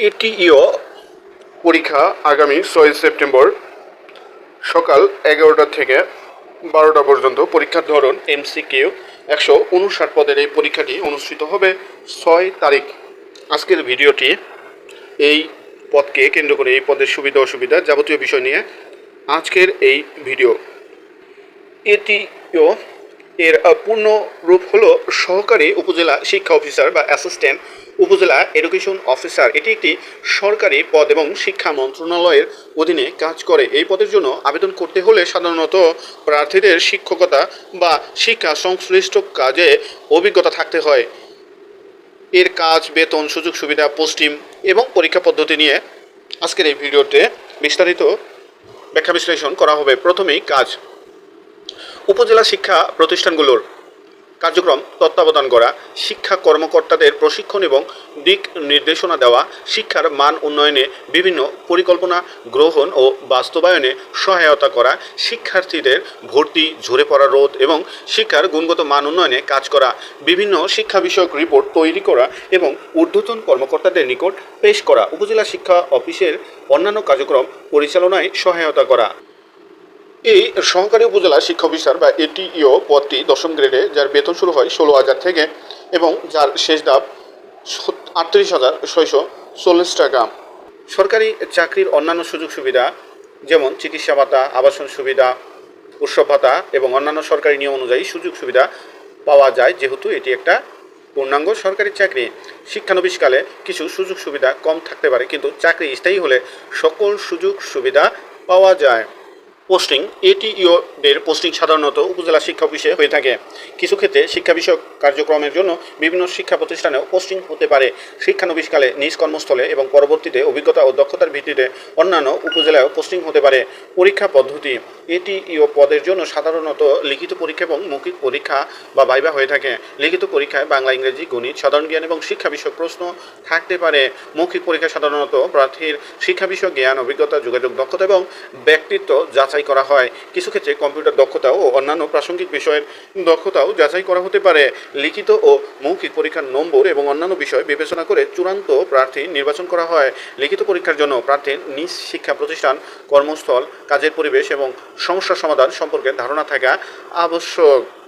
ATEO পরীক্ষা আগামী ছয় সেপ্টেম্বর সকাল এগারোটা থেকে বারোটা পর্যন্ত পরীক্ষার ধরন এমসিকিউ একশো উনষাট পদের এই পরীক্ষাটি অনুষ্ঠিত হবে ছয় তারিখ। আজকের ভিডিওটি এই পদকে কেন্দ্র করে এই পদের সুবিধা অসুবিধা যাবতীয় বিষয় নিয়ে আজকের এই ভিডিও। এটিও এর পূর্ণ রূপ হলো সহকারী উপজেলা শিক্ষা অফিসার বা অ্যাসিস্ট্যান্ট উপজেলা এডুকেশন অফিসার এটি একটি সরকারি পদ এবং শিক্ষা মন্ত্রণালয়ের অধীনে কাজ করে। এই পদের জন্য আবেদন করতে হলে সাধারণত প্রার্থীদের শিক্ষকতা বা শিক্ষা সংশ্লিষ্ট কাজে অভিজ্ঞতা থাকতে হয়। এর কাজ, বেতন, সুযোগ সুবিধা, পোস্টিং এবং পরীক্ষা পদ্ধতি নিয়ে আজকের এই ভিডিওতে বিস্তারিত ব্যাখ্যা বিশ্লেষণ করা হবে। প্রথমেই কাজ। উপজেলা শিক্ষা প্রতিষ্ঠানগুলোর কার্যক্রম তত্ত্বাবধান করা, শিক্ষা কর্মকর্তাদের প্রশিক্ষণ এবং দিক নির্দেশনা দেওয়া, শিক্ষার মান উন্নয়নে বিভিন্ন পরিকল্পনা গ্রহণ ও বাস্তবায়নে সহায়তা করা, শিক্ষার্থীদের ভর্তি, ঝরে পড়া রোধ এবং শিক্ষার গুণগত মান উন্নয়নে কাজ করা, বিভিন্ন শিক্ষা বিষয়ক রিপোর্ট তৈরি করা এবং ঊর্ধ্বতন কর্মকর্তাদের নিকট পেশ করা, উপজেলা শিক্ষা অফিসের অন্যান্য কার্যক্রম পরিচালনায় সহায়তা করা। এই সহকারী উপজেলা শিক্ষা অফিসার বা এটিইও পদটি দশম গ্রেডে, যার বেতন শুরু হয় ষোলো হাজার থেকে এবং যার শেষ ধাপ আটত্রিশ হাজার ছয়শো চল্লিশ টাকা। সরকারি চাকরির অন্যান্য সুযোগ সুবিধা যেমন চিকিৎসা ভাতা, আবাসন সুবিধা, উৎসব ভাতা এবং অন্যান্য সরকারি নিয়ম অনুযায়ী সুযোগ সুবিধা পাওয়া যায়, যেহেতু এটি একটা পূর্ণাঙ্গ সরকারি চাকরি। শিক্ষানবিশকালে কিছু সুযোগ সুবিধা কম থাকতে পারে, কিন্তু চাকরি স্থায়ী হলে সকল সুযোগ সুবিধা পাওয়া যায়। পোস্টিং এটিইও এর পোস্টিং সাধারণত উপজেলা শিক্ষা অফিসে হয়ে থাকে। কিছু ক্ষেত্রে শিক্ষা বিষয়ক কার্যক্রমের জন্য বিভিন্ন শিক্ষা প্রতিষ্ঠানেও পোস্টিং হতে পারে। শিক্ষানবিশকালে নিজ কর্মস্থলে এবং পরবর্তীতে অভিজ্ঞতা ও দক্ষতার ভিত্তিতে অন্যান্য উপজেলায়ও পোস্টিং হতে পারে। পরীক্ষা পদ্ধতি এটিইও পদের জন্য সাধারণত লিখিত পরীক্ষা এবং মৌখিক পরীক্ষা বা ভাইবা হয়ে থাকে। লিখিত পরীক্ষায় বাংলা, ইংরেজি, গণিত, সাধারণ জ্ঞান এবং শিক্ষা বিষয়ক প্রশ্ন থাকতে পারে। মৌখিক পরীক্ষা সাধারণত প্রার্থীর শিক্ষা বিষয়ক জ্ঞান, অভিজ্ঞতা, যোগাযোগ দক্ষতা এবং ব্যক্তিত্ব যাচাই করা হয়। কিছু ক্ষেত্রে কম্পিউটার দক্ষতা ও অন্যান্য প্রাসঙ্গিক বিষয়ের দক্ষতাও যাচাই করা হতে পারে। লিখিত ও মৌখিক পরীক্ষার নম্বর এবং অন্যান্য বিষয় বিবেচনা করে চূড়ান্ত প্রার্থী নির্বাচন করা হয়। লিখিত পরীক্ষার জন্য প্রার্থীর নিজ শিক্ষা প্রতিষ্ঠান, কর্মস্থল, কাজের পরিবেশ এবং সমস্যা সমাধান সম্পর্কে ধারণা থাকা আবশ্যক।